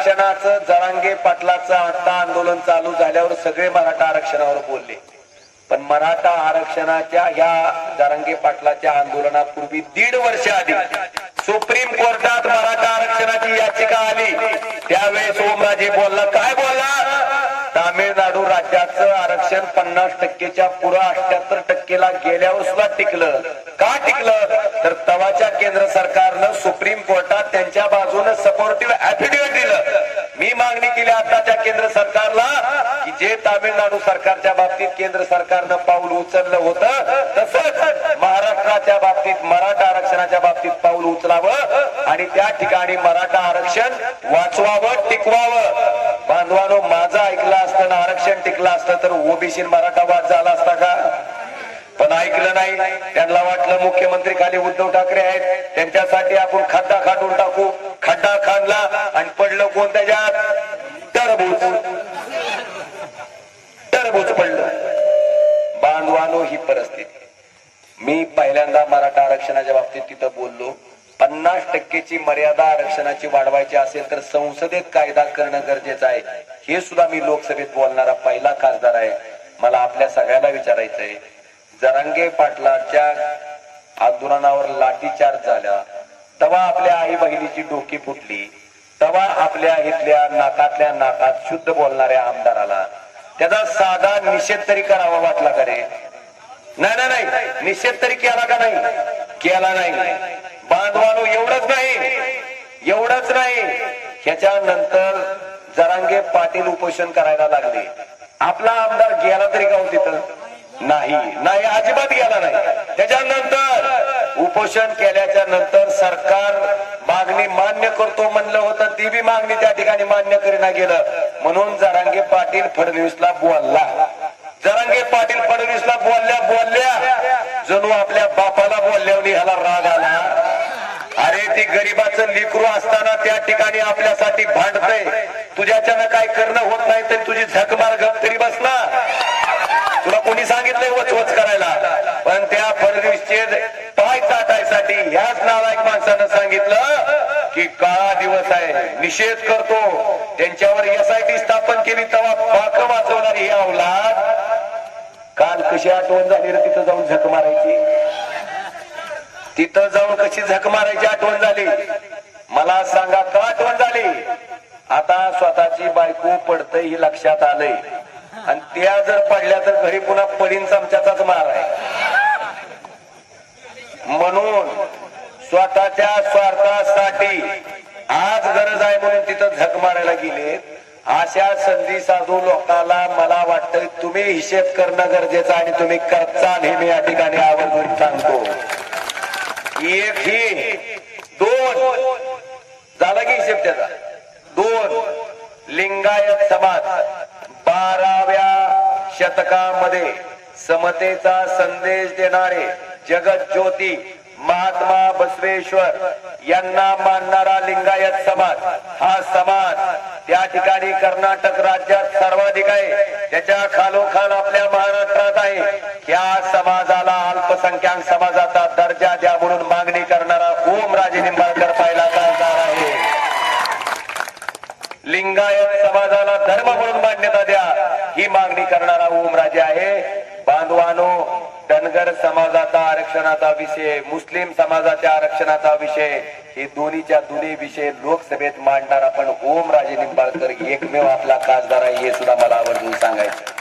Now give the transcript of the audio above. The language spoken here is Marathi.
आरक्षणाचं जरांगे पाटलाचं आता आंदोलन चालू झाल्यावर सगळे मराठा आरक्षणावर बोलले. पण मराठा आरक्षणाच्या ह्या जरांगे पाटलाच्या आंदोलनापूर्वी दीड वर्ष आधी सुप्रीम कोर्टात मराठा आरक्षणाची याचिका आली. त्यावेळेस ओमराजे बोलला काय बोलला? तामिळनाडू राज्याचं आरक्षण पन्नास टक्केच्या पुरा अठ्याहत्तर टक्केला गेल्यावर सुद्धा टिकलं तर तवाच्या केंद्र सरकारनं सुप्रीम कोर्टात त्यांच्या बाजूने सपोर्टिव्ह ऍफिडेव्हिट दिलं मी मागणी केली केंद्र सरकारला की जे तामिळनाडू सरकारच्या बाबतीत केंद्र सरकारनं पाऊल उचललं होतं तसंच महाराष्ट्राच्या बाबतीत मराठा आरक्षणाच्या बाबतीत पाऊल उचलावं आणि त्या ठिकाणी मराठा आरक्षण वाचवावं टिकवावं. बांधवानो माझं ऐकलं असतं ना आरक्षण टिकलं असतं तर ओबीसी मराठा वाद झाला असता का? पण ऐकलं नाही. त्यांना वाटलं मुख्यमंत्री खाली उद्धव ठाकरे आहेत. त्यांच्यासाठी आपण खड्डा खाटून टाकू. खड्डा खाणला आणि पडलं कोण त्याच्यात? टरबूज पडलं. बांधवानो ही परिस्थिती. मी पहिल्यांदा मराठा आरक्षणाच्या बाबतीत तिथं बोललो. पन्नास टक्केची मर्यादा आरक्षणाची वाढवायची असेल तर संसदेत कायदा करणं गरजेचं आहे. हे सुद्धा मी लोकसभेत बोलणारा पहिला खासदार आहे. मला आपल्या सगळ्यांना विचारायचंय. जरांगे पाटलाच्या आंदोलनावर लाठीचार्ज झाला. तेव्हा आपल्या आई बहिणीची डोकी फुटली. तेव्हा आपल्या इथल्या नाकातल्या नाकात शुद्ध बोलणाऱ्या आमदाराला त्याचा साधा निषेध तरी करावा वाटला का रे? नाही नाही नाही. निषेध तरी केला का नाही? केला नाही. बांधवानो एवढंच नाही. एवढंच नाही. ह्याच्यानंतर जरांगे पाटील उपोषण करायला लागले. आपला आमदार गेला तरी का तिथं? नाही. नाही अजिबात गेला नाही. त्याच्यानंतर उपोषण केल्याच्यानंतर सरकार मागणी मान्य करतो म्हणलं होतं. ती बी मागणी त्या ठिकाणी मान्य करीना गेलं. म्हणून जरांगे पाटील फडणवीसला बोलला. जरांगे पाटील फडणवीसला बोलल्या बोलल्या. जणू आपल्या बापाला बोलल्यावर ह्याला राग आला. अरे ती गरीबाचं लिकरू असताना त्या ठिकाणी आपल्यासाठी भांडतय. तुझ्याच्यानं काय करणं होत नाही तर तुझी झक मार गप तरी बस ना. तुला कोणी सांगितलंय वचवच करायला? की काळा दिवस आहे निषेध करतो. त्यांच्यावर एसआयटी स्थापन केली तेव्हा पाक वाचवणारी ही अवलाद काल कशी आठवण झाली रे तिथं जाऊन झक मारायची? तिथं जाऊन कशी झक मारायची आठवण झाली? मला सांगा का आठवण झाली? आता स्वतःची बायको पडतय ही लक्षात आलंय. आणि त्या जर पडल्या तर घरी पुन्हा पडीन चमच्याचाच मार आहे. म्हणून स्वतःच्या स्वार्थासाठी आज गरज आहे म्हणून तिथं झक मारायला गेले. अशा संधी साधू लोकांना मला वाटतं तुम्ही हिशेब करणं गरजेचं आणि तुम्ही करचाल हे मी या ठिकाणी आवर्जून सांगतो. एक ही दोन. झाला की हिशेब त्याचा. दोन. लिंगायत समाज. बाराव्या शतकामध्ये समतेचा संदेश देणारे जगत ज्योती महात्मा बसवेश्वर यांना मानणारा लिंगायत समाज हा समाज त्या ठिकाणी कर्नाटक राज्यात सर्वाधिक आहे. त्याच्या खालोखाल आपल्या महाराष्ट्रात आहे. या समाजाला अल्पसंख्याक समाजाचा दर्जा द्या म्हणून मागणी करणारा ओम राजे निंबाळकर पाहिला खासदार आहे. लिंगायत समाजाला धर्म म्हणून मान्यता द्या. ही मागणी करणारा ओम राजे आहे. बांधवानो धनगर समाजाचा आरक्षणाचा विषय मुस्लिम समाजाच्या आरक्षणाचा विषय हे दोन्हीच्या दोन्ही विषय लोकसभेत मांडणार आपण ओम ओमराजे निंबाळकर एकमेव आपला खासदार आहे हे सुद्धा मला आवर्जून सांगायचं